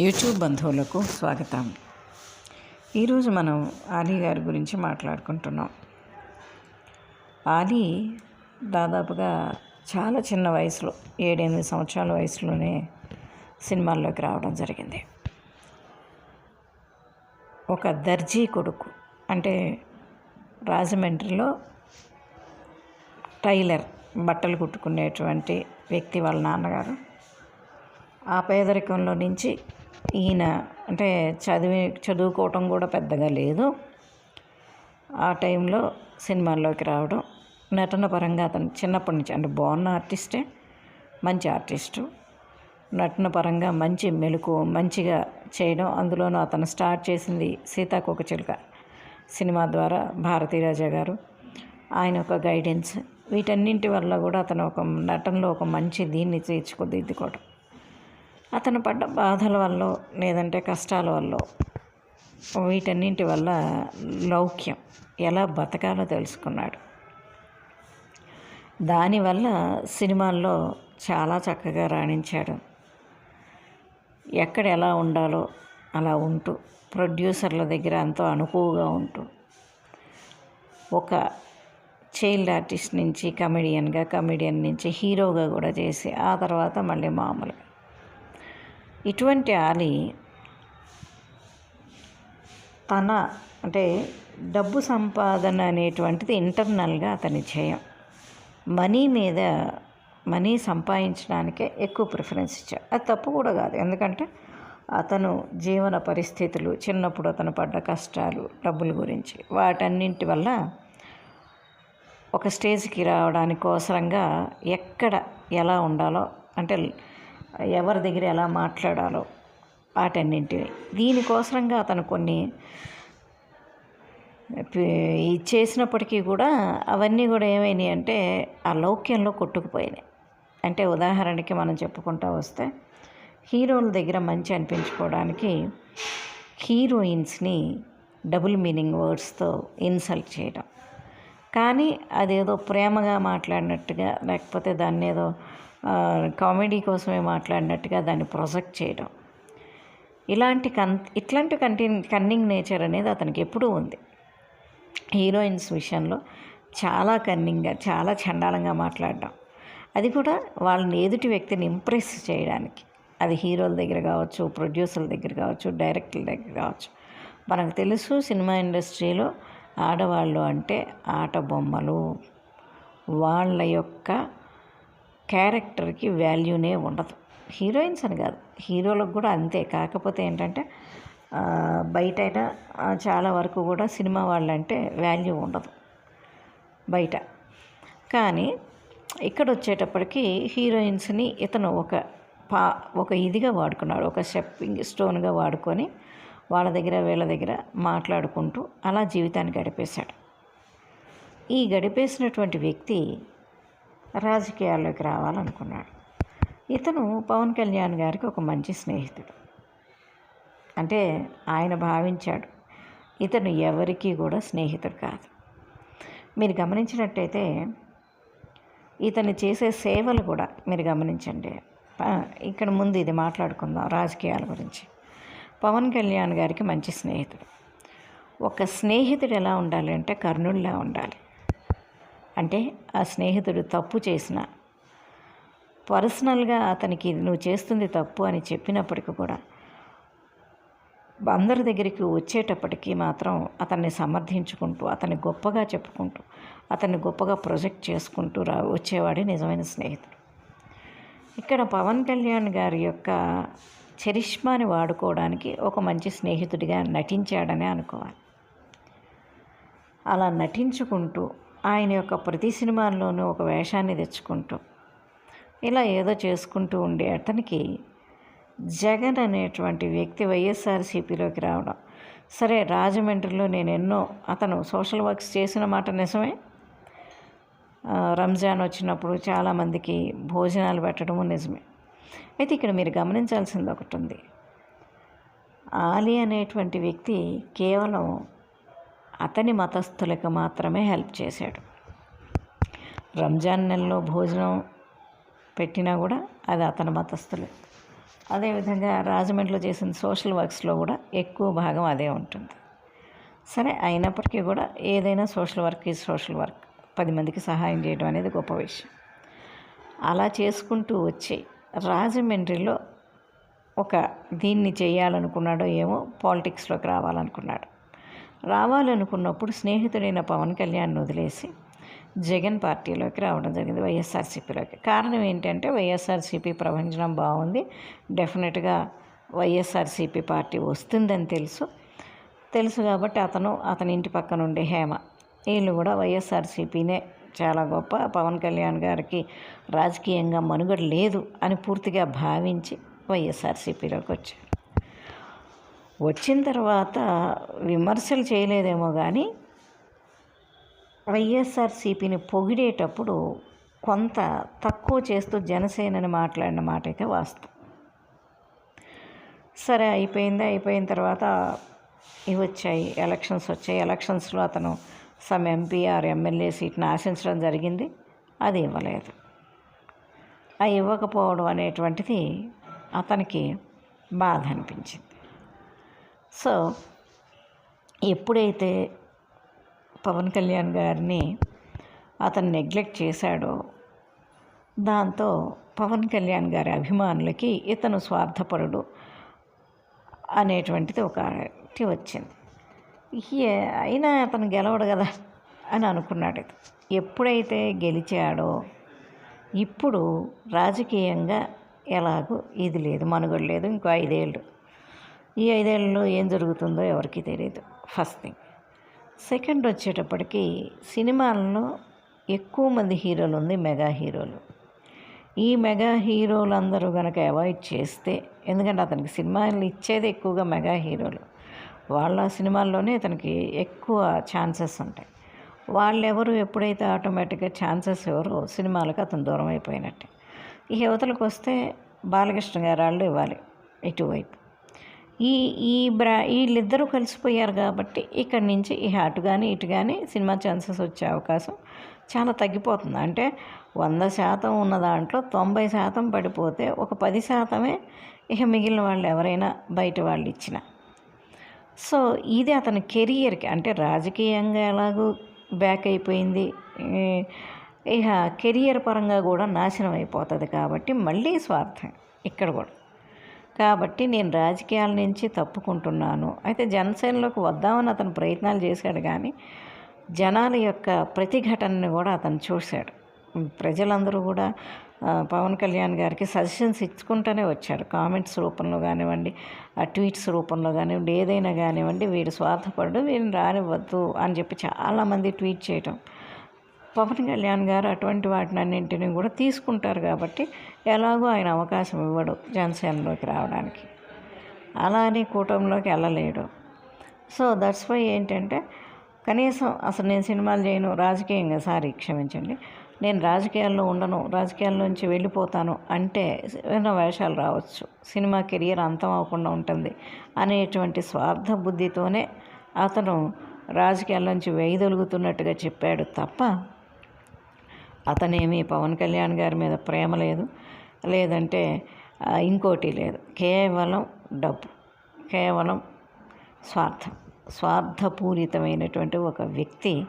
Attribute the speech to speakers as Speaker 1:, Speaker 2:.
Speaker 1: YouTube బంధువులకు స్వాగతం. ఈరోజు మనం ఆలీ గారి గురించి మాట్లాడుకుంటున్నాం. ఆలీ దాదాపుగా చాలా చిన్న వయసులో ఏడెనిమిది సంవత్సరాల వయసులోనే సినిమాల్లోకి రావడం జరిగింది. ఒక దర్జీ కొడుకు అంటే రాజమండ్రిలో టైలర్ బట్టలు కుట్టుకునేటువంటి వ్యక్తి వాళ్ళ నాన్నగారు. ఆ పేదరికంలో నుంచి ఈయన అంటే చదివి చదువుకోవటం కూడా పెద్దగా లేదు. ఆ టైంలో సినిమాల్లోకి రావడం నటన పరంగా అతను చిన్నప్పటి నుంచి అంటే బాగున్న ఆర్టిస్టే మంచి ఆర్టిస్టు. నటన పరంగా మంచి మెలకు మంచిగా చేయడం అందులోనూ అతను స్టార్ట్ చేసింది సీతాకోక చిలుక సినిమా ద్వారా భారతీరాజా గారు. ఆయన ఒక గైడెన్స్. వీటన్నింటి వల్ల కూడా అతను ఒక నటనలో ఒక మంచి దీన్ని తీర్చుకుదిద్దుకోవడం అతను పడ్డ బాధల వల్ల లేదంటే కష్టాల వల్ల వీటన్నింటి వల్ల లౌక్యం ఎలా బతకాలో తెలుసుకున్నాడు. దానివల్ల సినిమాల్లో చాలా చక్కగా రాణించాడు. ఎక్కడ ఎలా ఉండాలో అలా ఉంటూ ప్రొడ్యూసర్ల దగ్గర ఎంతో అనుకువగా ఉంటూ ఒక చైల్డ్ ఆర్టిస్ట్ నుంచి కమెడియన్గా కమెడియన్ నుంచి హీరోగా కూడా చేసి ఆ తర్వాత మళ్ళీ మామూలుగా ఇటువంటి ఆలి తన అంటే డబ్బు సంపాదన అనేటువంటిది ఇంటర్నల్గా అతని చేయం మనీ మీద మనీ సంపాదించడానికే ఎక్కువ ప్రిఫరెన్స్ ఇచ్చారు. అది తప్పు కూడా కాదు. ఎందుకంటే అతను జీవన పరిస్థితులు చిన్నప్పుడు అతను పడ్డ కష్టాలు డబ్బుల గురించి వాటన్నింటి వల్ల ఒక స్టేజ్కి రావడానికి కోసరంగా ఎక్కడ ఎలా ఉండాలో అంటే ఎవరి దగ్గర ఎలా మాట్లాడాలో వాటన్నింటిని దీనికోసరంగా అతను కొన్ని చేసినప్పటికీ కూడా అవన్నీ కూడా ఏమైనాయి అంటే ఆ లౌక్యంలో కొట్టుకుపోయినాయి. అంటే ఉదాహరణకి మనం చెప్పుకుంటా వస్తే హీరోల దగ్గర మంచి అనిపించుకోవడానికి హీరోయిన్స్ని డబుల్ మీనింగ్ వర్డ్స్తో ఇన్సల్ట్ చేయడం కానీ అదేదో ప్రేమగా మాట్లాడినట్టుగా లేకపోతే దాన్ని ఏదో కామెడీ కోసమే మాట్లాడినట్టుగా దాన్ని ప్రొజెక్ట్ చేయడం. ఇలాంటి కన్ ఇట్లాంటి కంటిన్ కన్నింగ్ నేచర్ అనేది అతనికి ఎప్పుడూ ఉంది. హీరోయిన్స్ విషయంలో చాలా కన్నింగ్గా చాలా చండాలంగా మాట్లాడడం. అది కూడా వాళ్ళని ఎదుటి వ్యక్తిని ఇంప్రెస్ చేయడానికి. అది హీరోల దగ్గర కావచ్చు ప్రొడ్యూసర్ల దగ్గర కావచ్చు డైరెక్టర్ల దగ్గర కావచ్చు. మనకు తెలుసు సినిమా ఇండస్ట్రీలో ఆడవాళ్ళు అంటే ఆట బొమ్మలు వాళ్ళ యొక్క క్యారెక్టర్కి వాల్యూనే ఉండదు. హీరోయిన్స్ అని కాదు. హీరోలకు కూడా అంతే. కాకపోతే ఏంటంటే బయట అయినా చాలా వరకు కూడా సినిమా వాళ్ళంటే వాల్యూ ఉండదు. బయట. కానీ ఇక్కడ వచ్చేటప్పటికి హీరోయిన్స్ని ఇతను ఒక పా ఒక ఇదిగా వాడుకున్నాడు. ఒక స్టెప్పింగ్ స్టోన్గా వాడుకొని వాళ్ళ దగ్గర వీళ్ళ దగ్గర మాట్లాడుకుంటూ అలా జీవితాన్ని గడిపేశాడు. ఈ గడిపేసినటువంటి వ్యక్తి రాజకీయాల్లోకి రావాలనుకున్నాడు. ఇతను పవన్ కళ్యాణ్ గారికి ఒక మంచి స్నేహితుడు. అంటే ఆయన భావించాడు ఇతను ఎవరికీ కూడా స్నేహితుడు కాదు. మీరు గమనించినట్టయితే ఇతను చేసే సేవలు కూడా మీరు గమనించండి. ఇక్కడ ముందు ఇది మాట్లాడుకుందాం రాజకీయాల గురించి. పవన్ కళ్యాణ్ గారికి మంచి స్నేహితుడు. ఒక స్నేహితుడు ఎలా ఉండాలి అంటే కర్ణుడిలా ఉండాలి. అంటే ఆ స్నేహితుడు తప్పు చేసిన. పర్సనల్గా అతనికి నువ్వు చేస్తుంది తప్పు అని చెప్పినప్పటికీ కూడా అందరి దగ్గరికి వచ్చేటప్పటికీ మాత్రం అతన్ని సమర్థించుకుంటూ అతన్ని గొప్పగా చెప్పుకుంటూ అతన్ని గొప్పగా ప్రొజెక్ట్ చేసుకుంటూ రా వచ్చేవాడే నిజమైన స్నేహితుడు. ఇక్కడ పవన్ కళ్యాణ్ గారి యొక్క చరిష్మాని వాడుకోవడానికి ఒక మంచి స్నేహితుడిగా నటించాడనే అనుకోవాలి. అలా నటించుకుంటూ ఆయన యొక్క ప్రతి సినిమాల్లోనూ ఒక వేషాన్ని తెచ్చుకుంటూ ఇలా ఏదో చేసుకుంటూ ఉండే అతనికి జగన్ అనేటువంటి వ్యక్తి వైఎస్ఆర్సీపీలోకి రావడం. సరే రాజమండ్రిలో నేను ఎన్నో అతను సోషల్ వర్క్స్ చేసిన మాట నిజమే. రంజాన్ వచ్చినప్పుడు చాలామందికి భోజనాలు పెట్టడము నిజమే. అయితే ఇక్కడ మీరు గమనించాల్సింది ఒకటి ఉంది. ఆలీ అనేటువంటి వ్యక్తి కేవలం అతని మతస్థులకు మాత్రమే హెల్ప్ చేశాడు. రంజాన్ నెలలో భోజనం పెట్టినా కూడా అది అతని మతస్థులే. అదేవిధంగా రాజమండ్రిలో చేసిన సోషల్ వర్క్స్లో కూడా ఎక్కువ భాగం అదే ఉంటుంది. సరే అయినప్పటికీ కూడా ఏదైనా సోషల్ వర్క్ ఈ సోషల్ వర్క్. పది మందికి సహాయం చేయడం అనేది గొప్ప విషయం. అలా చేసుకుంటూ వచ్చి రాజమండ్రిలో ఒక దీన్ని చేయాలనుకున్నాడో ఏమో పాలిటిక్స్లోకి రావాలనుకున్నాడు. రావాలనుకున్నప్పుడు స్నేహితుడైన పవన్ కళ్యాణ్ వదిలేసి జగన్ పార్టీలోకి రావడం జరిగింది వైఎస్ఆర్సీపీలోకి. కారణం ఏంటంటే వైఎస్ఆర్సీపీ ప్రపంచం బాగుంది. డెఫినెట్గా వైఎస్ఆర్సీపీ పార్టీ వస్తుందని తెలుసు. తెలుసు కాబట్టి అతను అతని ఇంటి పక్కన ఉండే హేమ. వీళ్ళు కూడా వైఎస్ఆర్సీపీనే చాలా గొప్ప. పవన్ కళ్యాణ్ గారికి రాజకీయంగా మనుగడ లేదు అని పూర్తిగా భావించి వైఎస్ఆర్సీపీలోకి వచ్చారు. వచ్చిన తర్వాత విమర్శలు చేయలేదేమో కానీ వైఎస్ఆర్సీపీని పొగిడేటప్పుడు కొంత తక్కువ చేస్తూ జనసేనని మాట్లాడిన మాట అయితే వాస్తవం. సరే అయిపోయింది అయిపోయిన తర్వాత ఇవి వచ్చాయి ఎలక్షన్స్ వచ్చాయి. ఎలక్షన్స్లో అతను సమ్ ఎంపీ ఆర్ ఎమ్మెల్యే సీట్ని ఆశించడం జరిగింది. అది ఇవ్వలేదు. ఆ ఇవ్వకపోవడం అనేటువంటిది అతనికి బాధ అనిపించింది. సో ఎప్పుడైతే పవన్ కళ్యాణ్ గారిని అతను నెగ్లెక్ట్ చేశాడో దాంతో పవన్ కళ్యాణ్ గారి అభిమానులకి ఇతను స్వార్థపరుడు అనేటువంటిది ఒకటి వచ్చింది. అయినా అతను గెలవడు కదా అని అనుకున్నాడు ఎప్పుడైతే గెలిచాడో ఇప్పుడు రాజకీయంగా ఎలాగో ఇది లేదు మనుగడ లేదు ఇంకో ఐదేళ్ళు. ఈ ఐదేళ్ళలో ఏం జరుగుతుందో ఎవరికి తెలియదు ఫస్ట్ థింగ్. సెకండ్ వచ్చేటప్పటికి సినిమాల్లో ఎక్కువ మంది హీరోలు ఉంది మెగా హీరోలు. ఈ మెగా హీరోలు అందరూ కనుక అవాయిడ్ చేస్తే ఎందుకంటే అతనికి సినిమాలు ఇచ్చేది ఎక్కువగా మెగా హీరోలు. వాళ్ళ సినిమాల్లోనే అతనికి ఎక్కువ ఛాన్సెస్ ఉంటాయి. వాళ్ళెవరు ఎప్పుడైతే ఆటోమేటిక్గా ఛాన్సెస్ ఎవరు సినిమాలకు అతను దూరం అయిపోయినట్టే. ఈ యువతలకు వస్తే బాలకృష్ణ గారు వాళ్ళు ఇవ్వాలి ఇటువైపు. ఈ ఈ బ్రా వీళ్ళిద్దరూ కలిసిపోయారు కాబట్టి ఇక్కడి నుంచి ఈ అటు కానీ ఇటు కానీ సినిమా ఛాన్సెస్ వచ్చే అవకాశం చాలా తగ్గిపోతుంది. అంటే వంద శాతం ఉన్న దాంట్లో తొంభై శాతం పడిపోతే ఒక పది శాతమే ఇక మిగిలిన వాళ్ళు ఎవరైనా బయట వాళ్ళు ఇచ్చిన. సో ఇది అతని కెరియర్కి అంటే రాజకీయంగా ఎలాగూ బ్యాక్ అయిపోయింది. ఇక కెరియర్ పరంగా కూడా నాశనం అయిపోతుంది కాబట్టి మళ్ళీ స్వార్థం ఇక్కడ కూడా. కాబట్టి నేను రాజకీయాల నుంచి తప్పుకుంటున్నాను. అయితే జనసేనలోకి వద్దామని అతను ప్రయత్నాలు చేశాడు కానీ జనాల యొక్క ప్రతిఘటనని కూడా అతను చూశాడు. ప్రజలందరూ కూడా పవన్ కళ్యాణ్ గారికి సజెషన్స్ ఇచ్చుకుంటూనే వచ్చారు కామెంట్స్ రూపంలో కానివ్వండి ఆ ట్వీట్స్ రూపంలో కానివ్వండి ఏదైనా కానివ్వండి వీడు స్వార్థపడు వీడిని రానివ్వద్దు అని చెప్పి చాలామంది ట్వీట్ చేయటం. పవన్ కళ్యాణ్ గారు అటువంటి వాటిని అన్నింటిని కూడా తీసుకుంటారు కాబట్టి ఎలాగో ఆయన అవకాశం ఇవ్వడు జనసేనలోకి రావడానికి. అలా అని కూటమిలోకి వెళ్ళలేడు. సో దట్స్ వై ఏంటంటే కనీసం అసలు నేను సినిమాలు చేయను రాజకీయంగా సారీ క్షమించండి. నేను రాజకీయాల్లో ఉండను రాజకీయాల్లోంచి వెళ్ళిపోతాను అంటే ఏమైనా వేషాలు రావచ్చు. సినిమా కెరియర్ అంతం అవ్వకుండా ఉంటుంది అనేటువంటి స్వార్థ బుద్ధితోనే అతను రాజకీయాల్లోంచి వేయదొలుగుతున్నట్టుగా చెప్పాడు తప్ప అతనేమి పవన్ కళ్యాణ్ గారి మీద ప్రేమ లేదు. లేదంటే ఇంకోటి లేదు. కేవలం డబ్బు కేవలం స్వార్థం. స్వార్థపూరితమైనటువంటి ఒక వ్యక్తి